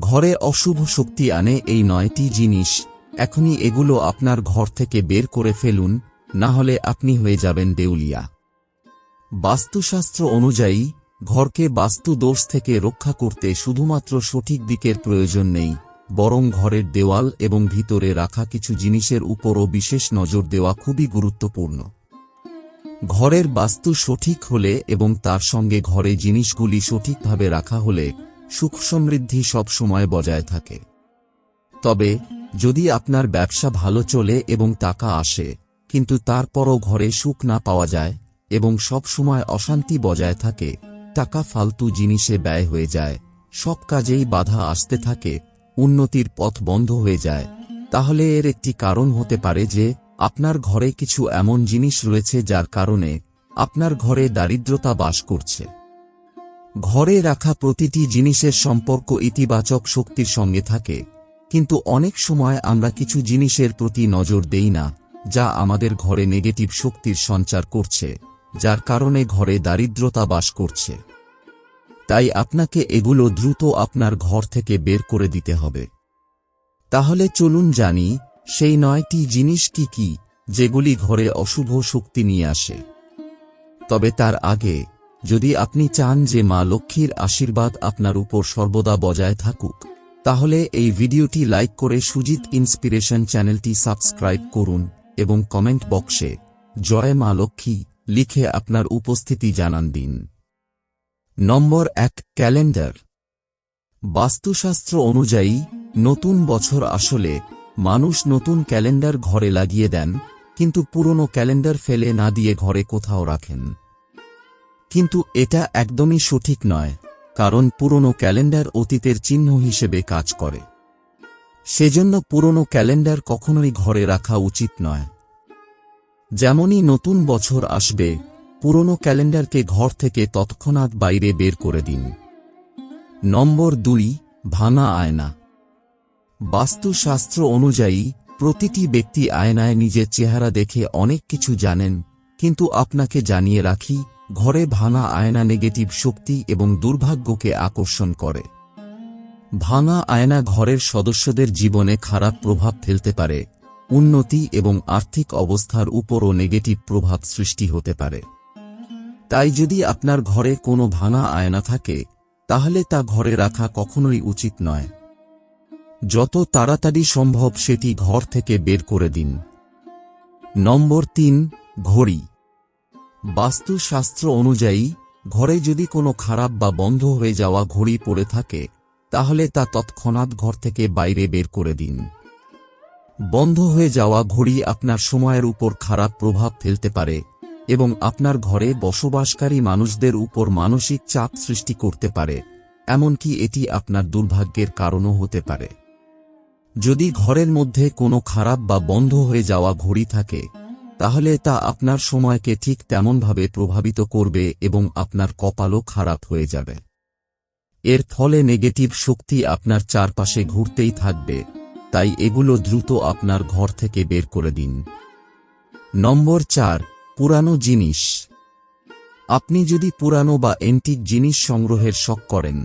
ঘরে অশুভ শক্তি আনে এই নয়টি জিনিস, এখনই এগুলো আপনার ঘর থেকে বের করে ফেলুন, না হলে আপনি হয়ে যাবেন দেউলিয়া। বাস্তুশাস্ত্র অনুযায়ী, ঘরকে বাস্তু দোষ থেকে রক্ষা করতে শুধুমাত্র সঠিক দিকের প্রয়োজন নেই, বরং ঘরের দেওয়াল এবং ভিতরে রাখা কিছু জিনিসের উপরও বিশেষ নজর দেওয়া খুবই গুরুত্বপূর্ণ। ঘরের বাস্তু সঠিক হলে এবং তার সঙ্গে ঘরে জিনিসগুলি সঠিকভাবে রাখা হলে সুখ সমৃদ্ধি সব সময় বজায় থাকে। তবে, যদি আপনার ব্যবসা ভালো চলে এবং টাকা আসে, কিন্তু তারপরও ঘরে সুখ না পাওয়া যায় এবং সব সময় অশান্তি বজায় থাকে, টাকা ফালতু জিনিসে ব্যয় হয়ে যায়, সব কাজেই বাধা আসতে থাকে, উন্নতির পথ বন্ধ হয়ে যায়, তাহলে এর একটি কারণ হতে পারে যে, আপনার ঘরে কিছু এমন জিনিস রয়েছে যার কারণে আপনার ঘরে দারিদ্রতা বাস করছে। ঘরে রাখা প্রতিটি জিনিসের সম্পর্ক ইতিবাচক শক্তির সঙ্গে থাকে। কিন্তু অনেক সময় আমরা কিছু জিনিসের প্রতি নজর দেই না, যা আমাদের ঘরে নেগেটিভ শক্তির সঞ্চার করছে, যার কারণে ঘরে দারিদ্রতা বাস করছে। তাই আপনাকে এগুলো দ্রুত আপনার ঘর থেকে বের করে দিতে হবে। তাহলে চলুন জানি, সেই নয়টি জিনিস কি কি, যেগুলি ঘরে অশুভ শক্তি নিয়ে আসে। তবে তার আগে যদি আপনি চান যে মা লক্ষ্মীর আশীর্বাদ আপনার উপর সর্বদা বজায় থাকুক, তাহলে এই ভিডিওটি লাইক করে সুজিত ইন্সপিরেশন চ্যানেলটি সাবস্ক্রাইব করুন এবং কমেন্ট বক্সে, জয় মা লক্ষ্মী লিখে আপনার উপস্থিতি জানান দিন। নম্বর এক, ক্যালেন্ডার। বাস্তুশাস্ত্র অনুযায়ী, নতুন বছর আসলে মানুষ নতুন ক্যালেন্ডার ঘরে লাগিয়ে দেন, কিন্তু পুরনো ক্যালেন্ডার ফেলে না দিয়ে ঘরে কোথাও রাখেন। কিন্তু এটা একদমই সঠিক নয়, কারণ পুরনো ক্যালেন্ডার অতীতের চিহ্ন হিসেবে কাজ করে। সেজন্য পুরনো ক্যালেন্ডার কখনোই ঘরে রাখা উচিত নয়। যেমনই নতুন বছর আসবে, পুরনো ক্যালেন্ডারকে ঘর থেকে তৎক্ষণাৎ বাইরে বের করে দিন। নম্বর দুই, ভাঙা আয়না। বাস্তুশাস্ত্র অনুযায়ী, প্রতিটি ব্যক্তি আয়নায় নিজের চেহারা দেখে অনেক কিছু জানেন, কিন্তু আপনাকে জানিয়ে রাখি ঘরে ভাঙা আয়না নেগেটিভ শক্তি এবং দুর্ভাগ্যকে আকর্ষণ করে। ভাঙা আয়না ঘরের সদস্যদের জীবনে খারাপ প্রভাব ফেলতে পারে, উন্নতি এবং আর্থিক অবস্থার উপরও নেগেটিভ প্রভাব সৃষ্টি হতে পারে। তাই যদি আপনার ঘরে কোনো ভাঙা আয়না থাকে, তাহলে তা ঘরে রাখা কখনোই উচিত নয়। যত তাড়াতাড়ি সম্ভব সেটি ঘর থেকে বের করে দিন। নম্বর তিন, ঘড়ি। বাস্তুশাস্ত্র অনুযায়ী, ঘরে যদি কোনো খারাপ বা বন্ধ হয়ে যাওয়া ঘড়ি পড়ে থাকে, তাহলে তা তৎক্ষণাৎ ঘর থেকে বাইরে বের করে দিন। বন্ধ হয়ে যাওয়া ঘড়ি আপনার সময়ের উপর খারাপ প্রভাব ফেলতে পারে এবং আপনার ঘরে বসবাসকারী মানুষদের উপর মানসিক চাপ সৃষ্টি করতে পারে, এমনকি এটি আপনার দুর্ভাগ্যের কারণও হতে পারে। যদি ঘরের মধ্যে কোনো খারাপ বা বন্ধ হয়ে যাওয়া ঘড়ি থাকে তাহলে তা আপনার সময়কে ঠিক তেমনভাবে প্রভাবিত করবে এবং আপনার কপালও খারাপ হয়ে যাবে। এর ফলে নেগেটিভ শক্তি আপনার চারপাশে ঘুরতেই থাকবে, তাই এগুলো দ্রুত আপনার ঘর থেকে বের করে দিন। নম্বর চার, পুরানো জিনিস। আপনি যদি পুরানো বা এন্টিক জিনিস সংগ্রহের শখ করেন,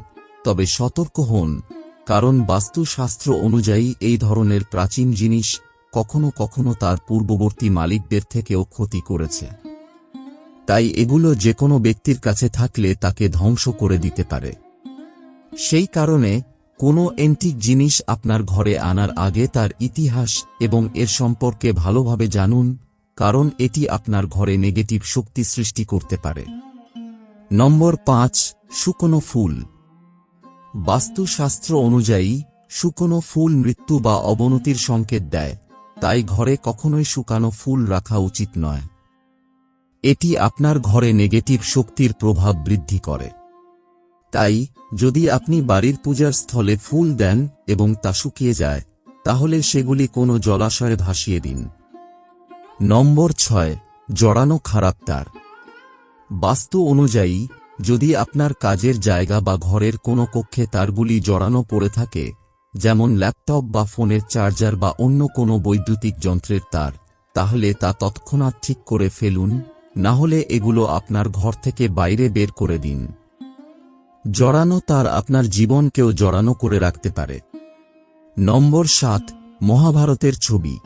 তবে সতর্ক হন, কারণ বাস্তুশাস্ত্র অনুযায়ী এই ধরনের প্রাচীন জিনিস কখনো কখনো তার পূর্ববর্তী মালিকদের থেকেও ক্ষতি করেছে। তাই এগুলো যে কোনো ব্যক্তির কাছে থাকলে তাকে ধ্বংস করে দিতে পারে। সেই কারণে, কোনো এন্টিক জিনিস আপনার ঘরে আনার আগে তার ইতিহাস এবং এর সম্পর্কে ভালোভাবে জানুন, কারণ এটি আপনার ঘরে নেগেটিভ শক্তি সৃষ্টি করতে পারে। নম্বর পাঁচ, শুকনো ফুল। বাস্তুশাস্ত্র অনুযায়ী, শুকনো ফুল মৃত্যু বা অবনতির সংকেত দেয়। তাই ঘরে কখনোই শুকানো ফুল রাখা উচিত নয়। এটি আপনার ঘরে নেগেটিভ শক্তির প্রভাব বৃদ্ধি করে। তাই, যদি আপনি বাড়ির পূজার স্থলে ফুল দেন এবং তা শুকিয়ে যায়, তাহলে সেগুলি কোনো জলাশয়ে ভাসিয়ে দিন। নম্বর ছয়, জড়ানো খারাপ তার। বাস্তু অনুযায়ী, যদি আপনার কাজের জায়গা বা ঘরের কোনো কক্ষে তারগুলি জড়ানো পড়ে থাকে যেমন ল্যাপটপ বা ফোনের চার্জার বা অন্য কোনো বৈদ্যুতিক যন্ত্রের তার, তাহলে তা তৎক্ষণাৎ ঠিক করে ফেলুন, না হলে এগুলো আপনার ঘর থেকে বাইরে বের করে দিন। জড়ানো তার আপনার জীবনকেও জড়ানো করে রাখতে পারে। নম্বর সাত, মহাভারতের ছবি।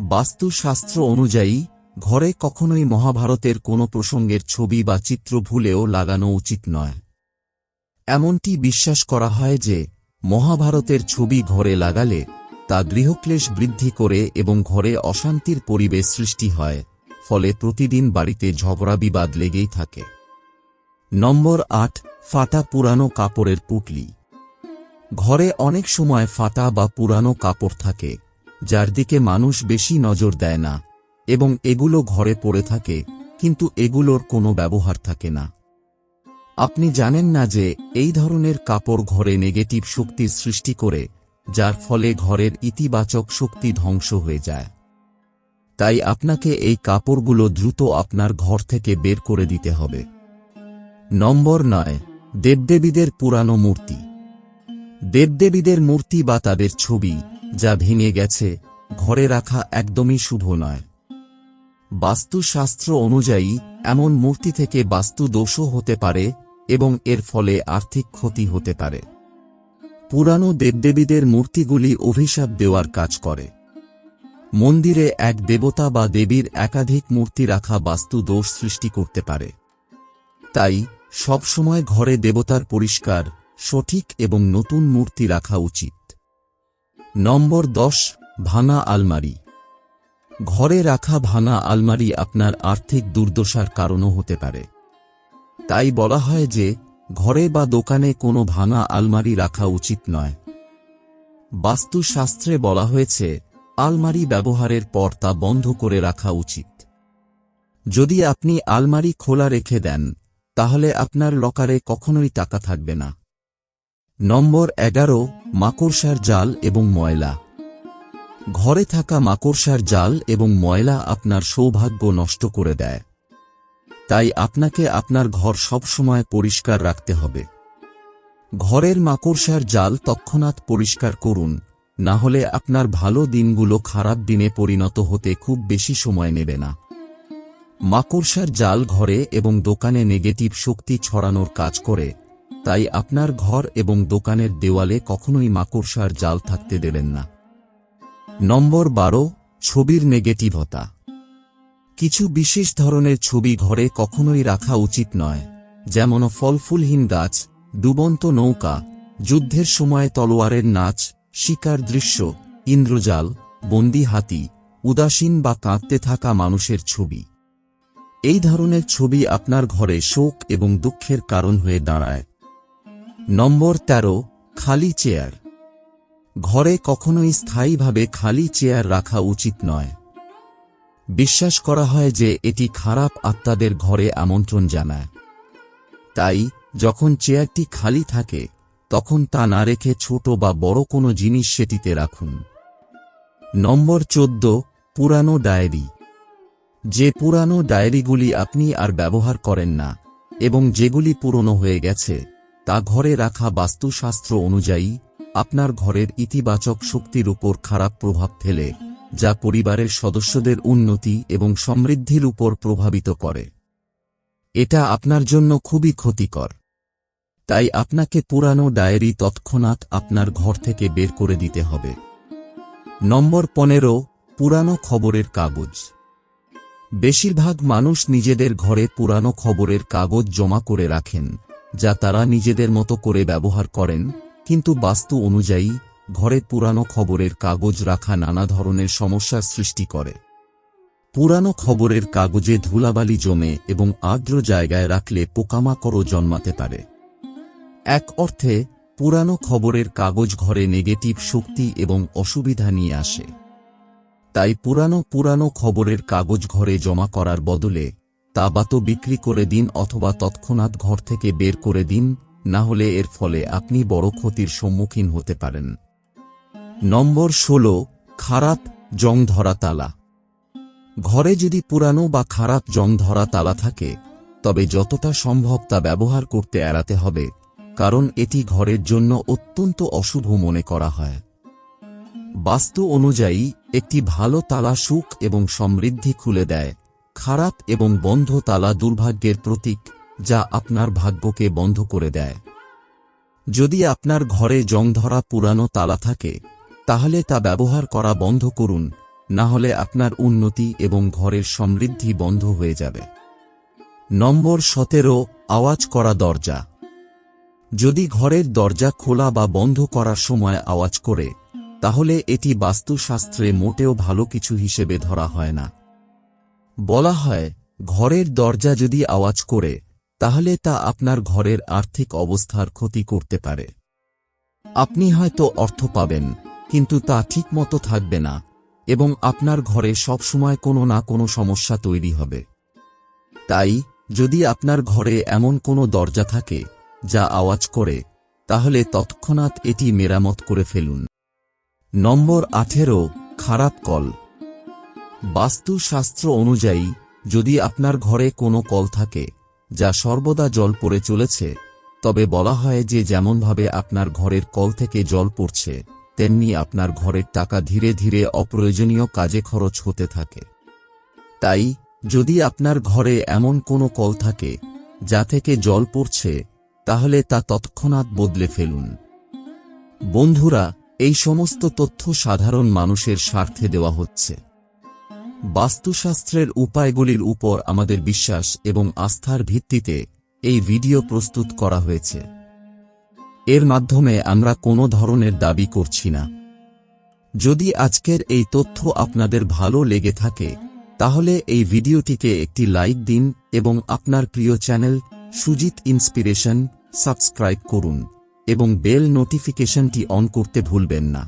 বাস্তুশাস্ত্র অনুযায়ী, ঘরে কখনোই মহাভারতের কোনো প্রসঙ্গের ছবি বা চিত্র ভুলেও লাগানো উচিত নয়। এমনটি বিশ্বাস করা হয় যে মহাভারতের ছবি ঘরে লাগালে তা গৃহক্লেশ বৃদ্ধি করে এবং ঘরে অশান্তির পরিবেশ সৃষ্টি হয়, ফলে প্রতিদিন বাড়িতে ঝগড়া বিবাদ লেগেই থাকে। নম্বর আট, ফাটা পুরানো কাপড়ের পুটলি। ঘরে অনেক সময় ফাটা বা পুরানো কাপড় থাকে, যার দিকে মানুষ বেশি নজর দেয় না, এবং এগুলো ঘরে পড়ে থাকে, কিন্তু এগুলোর কোনো ব্যবহার থাকে না। আপনি জানেন না যে এই ধরনের কাপড় ঘরে নেগেটিভ শক্তির সৃষ্টি করে, যার ফলে ঘরের ইতিবাচক শক্তি ধ্বংস হয়ে যায়। তাই আপনাকে এই কাপড়গুলো দ্রুত আপনার ঘর থেকে বের করে দিতে হবে। নম্বর নয়, দেবদেবীদের পুরানো মূর্তি। দেবদেবীদের মূর্তি বা তাদের ছবি, যা ভেঙে গেছে, ঘরে রাখা একদমই শুভ নয়। বাস্তুশাস্ত্র অনুযায়ী, এমন মূর্তি থেকে বাস্তু দোষও হতে পারে এবং এর ফলে আর্থিক ক্ষতি হতে পারে। পুরানো দেবদেবীদের মূর্তিগুলি অভিশাপ দেওয়ার কাজ করে। মন্দিরে এক দেবতা বা দেবীর একাধিক মূর্তি রাখা বাস্তু দোষ সৃষ্টি করতে পারে। তাই, সবসময় ঘরে দেবতার পরিষ্কার, সঠিক এবং নতুন মূর্তি রাখা উচিত। নম্বর দশ, ভাঙা আলমারি। ঘরে রাখা ভাঙা আলমারি আপনার আর্থিক দুর্দশার কারণও হতে পারে। তাই বলা হয় যে, ঘরে বা দোকানে কোনো ভাঙা আলমারি রাখা উচিত নয়। বাস্তুশাস্ত্রে বলা হয়েছে, আলমারি ব্যবহারের পর তা বন্ধ করে রাখা উচিত। যদি আপনি আলমারি খোলা রেখে দেন, তাহলে আপনার লকারে কখনোই টাকা থাকবে না। নম্বর এগারো, মাকড়সার জাল এবং ময়লা। ঘরে থাকা মাকড়সার জাল এবং ময়লা আপনার সৌভাগ্য নষ্ট করে দেয়। তাই আপনাকে আপনার ঘর সবসময় পরিষ্কার রাখতে হবে। ঘরের মাকড়সার জাল তৎক্ষণাৎ পরিষ্কার করুন, না হলে আপনার ভালো দিনগুলো খারাপ দিনে পরিণত হতে খুব বেশি সময় নেবে না। মাকড়সার জাল ঘরে এবং দোকানে নেগেটিভ শক্তি ছড়ানোর কাজ করে, তাই আপনার ঘর এবং দোকানের দেওয়ালে কখনোই মাকড়সার জাল থাকতে দেবেন না। নম্বর বারো, ছবির নেগেটিভতা। কিছু বিশেষ ধরনের ছবি ঘরে কখনোই রাখা উচিত নয়, যেমন ফলফুলহীন গাছ, ডুবন্ত নৌকা, যুদ্ধের সময় তলোয়ারের নাচ, শিকার দৃশ্য, ইন্দ্রজাল, বন্দি হাতি, উদাসীন বা কাঁদতে থাকা মানুষের ছবি। এই ধরনের ছবি আপনার ঘরে শোক এবং দুঃখের কারণ হয়ে দাঁড়ায়। নম্বর ১৩ খালি চেয়ার। ঘরে কখনোই স্থায়ীভাবে খালি চেয়ার রাখা উচিত নয়। বিশ্বাস করা হয় যে এটি খারাপ আত্মাদের ঘরে আমন্ত্রণ জানায়। তাই, যখন চেয়ারটি খালি থাকে, তখন তা না রেখে ছোট বা বড় কোনো জিনিস সেটিতে রাখুন। নম্বর চোদ্দ, পুরানো ডায়েরি। যে পুরানো ডায়েরিগুলি আপনি আর ব্যবহার করেন না, এবং যেগুলি পুরনো হয়ে গেছে, তা ঘরে রাখা বাস্তুশাস্ত্র অনুযায়ী, আপনার ঘরের ইতিবাচক শক্তির উপর খারাপ প্রভাব ফেলে। যা পরিবারের সদস্যদের উন্নতি এবং সমৃদ্ধির উপর প্রভাবিত করে। এটা আপনার জন্য খুবই ক্ষতিকর। তাই আপনাকে পুরানো ডায়েরি তৎক্ষণাৎ আপনার ঘর থেকে বের করে দিতে হবে। নম্বর পনেরো, পুরানো খবরের কাগজ। বেশিরভাগ মানুষ নিজেদের ঘরে পুরানো খবরের কাগজ জমা করে রাখেন, যা তারা নিজেদের মতো করে ব্যবহার করেন, কিন্তু বাস্তু অনুযায়ী ঘরে পুরানো খবরের কাগজ রাখা নানা ধরনের সমস্যার সৃষ্টি করে। পুরানো খবরের কাগজে ধুলাবালি জমে এবং আর্দ্র জায়গায় রাখলে পোকামাকড়ও জন্মাতে পারে। এক অর্থে, পুরানো খবরের কাগজ ঘরে নেগেটিভ শক্তি এবং অসুবিধা নিয়ে আসে। তাই পুরানো পুরানো খবরের কাগজ ঘরে জমা করার বদলে তা বা তো বিক্রি করে দিন অথবা তৎক্ষণাৎ ঘর থেকে বের করে দিন, না হলে এর ফলে আপনি বড় ক্ষতির সম্মুখীন হতে পারেন। নম্বর ষোলো, খারাপ জং ধরা তালা ঘরে যদি পুরানো বা খারাপ জং ধরা তালা থাকে, তবে যতটা সম্ভব তা ব্যবহার করতে এড়াতে হবে, কারণ এটি ঘরের জন্য অত্যন্ত অশুভ মনে করা হয়। বাস্তু অনুযায়ী, একটি ভালো তালা সুখ এবং সমৃদ্ধি খুলে দেয়। খারাপ এবং বন্ধ তালা দুর্ভাগ্যের প্রতীক, যা আপনার ভাগ্যকে বন্ধ করে দেয়। যদি আপনার ঘরে জং ধরা পুরানো তালা থাকে তাহলে তা ব্যবহার করা বন্ধ করুন, না হলে আপনার উন্নতি এবং ঘরের সমৃদ্ধি বন্ধ হয়ে যাবে। নম্বর সতেরো, আওয়াজ করা দরজা। যদি ঘরের দরজা খোলা বা বন্ধ করার সময় আওয়াজ করে, তাহলে এটি বাস্তুশাস্ত্রে মোটেও ভালো কিছু হিসেবে ধরা হয় না। বলা হয়, ঘরের দরজা যদি আওয়াজ করে, তাহলে তা আপনার ঘরের আর্থিক অবস্থার ক্ষতি করতে পারে। আপনি হয়তো অর্থ পাবেন কিন্তু তা ঠিকমতো থাকবে না, এবং আপনার ঘরে সবসময় কোনো না কোনো সমস্যা তৈরি হবে। তাই, যদি আপনার ঘরে এমন কোনো দরজা থাকে, যা আওয়াজ করে, তাহলে তৎক্ষণাৎ এটি মেরামত করে ফেলুন। নম্বর আঠেরো, খারাপ কল। বাস্তুশাস্ত্র অনুযায়ী, যদি আপনার ঘরে কোনো কল থাকে, যা সর্বদা জল পড়ে চলেছে, তবে বলা হয় যে যেমনভাবে আপনার ঘরের কল থেকে জল পড়ছে তেমনি আপনার ঘরের টাকা ধীরে ধীরে অপ্রয়োজনীয় কাজে খরচ হতে থাকে। তাই, যদি আপনার ঘরে এমন কোনো কল থাকে, যা থেকে জল পড়ছে, তাহলে তা তৎক্ষণাৎ বদলে ফেলুন। বন্ধুরা, এই সমস্ত তথ্য সাধারণ মানুষের স্বার্থে দেওয়া হচ্ছে। বাস্তুশাস্ত্রের উপায়গুলির উপর আমাদের বিশ্বাস এবং আস্থার ভিত্তিতে এই ভিডিও প্রস্তুত করা হয়েছে। এর মাধ্যমে আমরা কোনো ধরনের দাবি করছি না। যদি আজকের এই তথ্য আপনাদের ভালো লেগে থাকে, তাহলে এই ভিডিওটিকে একটি লাইক দিন এবং আপনার প্রিয় চ্যানেল সুজিত ইন্সপিরেশন সাবস্ক্রাইব করুন এবং বেল নোটিফিকেশনটি অন করতে ভুলবেন না।